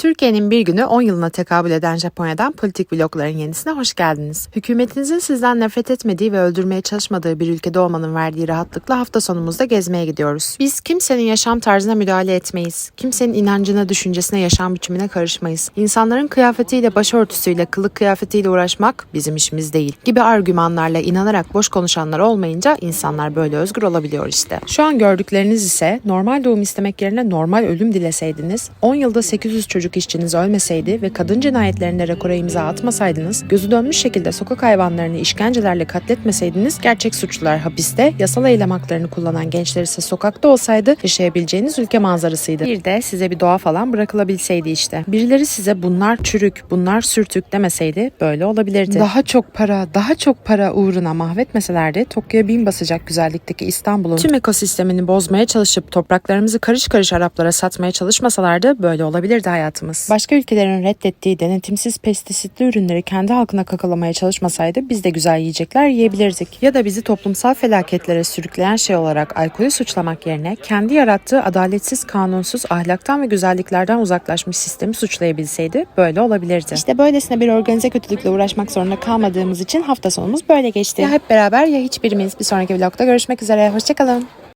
Türkiye'nin bir günü 10 yılına tekabül eden Japonya'dan politik blogların yenisine hoş geldiniz. Hükümetinizin sizden nefret etmediği ve öldürmeye çalışmadığı bir ülkede olmanın verdiği rahatlıkla hafta sonumuzda gezmeye gidiyoruz. Biz kimsenin yaşam tarzına müdahale etmeyiz. Kimsenin inancına, düşüncesine, yaşam biçimine karışmayız. İnsanların kıyafetiyle, başörtüsüyle, kılık kıyafetiyle uğraşmak bizim işimiz değil gibi argümanlarla inanarak boş konuşanlar olmayınca insanlar böyle özgür olabiliyor işte. Şu an gördükleriniz ise normal doğum istemek yerine normal ölüm dileseydiniz, 10 yılda 800 çocuk işçiniz ölmeseydi ve kadın cinayetlerinde rekora imza atmasaydınız, gözü dönmüş şekilde sokak hayvanlarını işkencelerle katletmeseydiniz, gerçek suçlular hapiste, yasal eylem haklarını kullanan gençler ise sokakta olsaydı yaşayabileceğiniz ülke manzarasıydı. Bir de size bir doğa falan bırakılabilseydi işte. Birileri size bunlar çürük, bunlar sürtük demeseydi böyle olabilirdi. Daha çok para, daha çok para uğruna mahvetmeselerdi Tokyo'ya bin basacak güzellikteki İstanbul'un tüm ekosistemini bozmaya çalışıp topraklarımızı karış karış Araplara satmaya çalışmasalardı böyle olabilirdi hayatımız. Başka ülkelerin reddettiği denetimsiz pestisitli ürünleri kendi halkına kakalamaya çalışmasaydı biz de güzel yiyecekler yiyebilirdik. Ya da bizi toplumsal felaketlere sürükleyen şey olarak alkolü suçlamak yerine kendi yarattığı adaletsiz, kanunsuz, ahlaktan ve güzelliklerden uzaklaşmış sistemi suçlayabilseydi böyle olabilirdi. İşte böylesine bir organize kötülükle uğraşmak zorunda kalmadığımız için hafta sonumuz böyle geçti. Ya hep beraber ya hiçbirimiz. Bir sonraki vlogda görüşmek üzere. Hoşçakalın.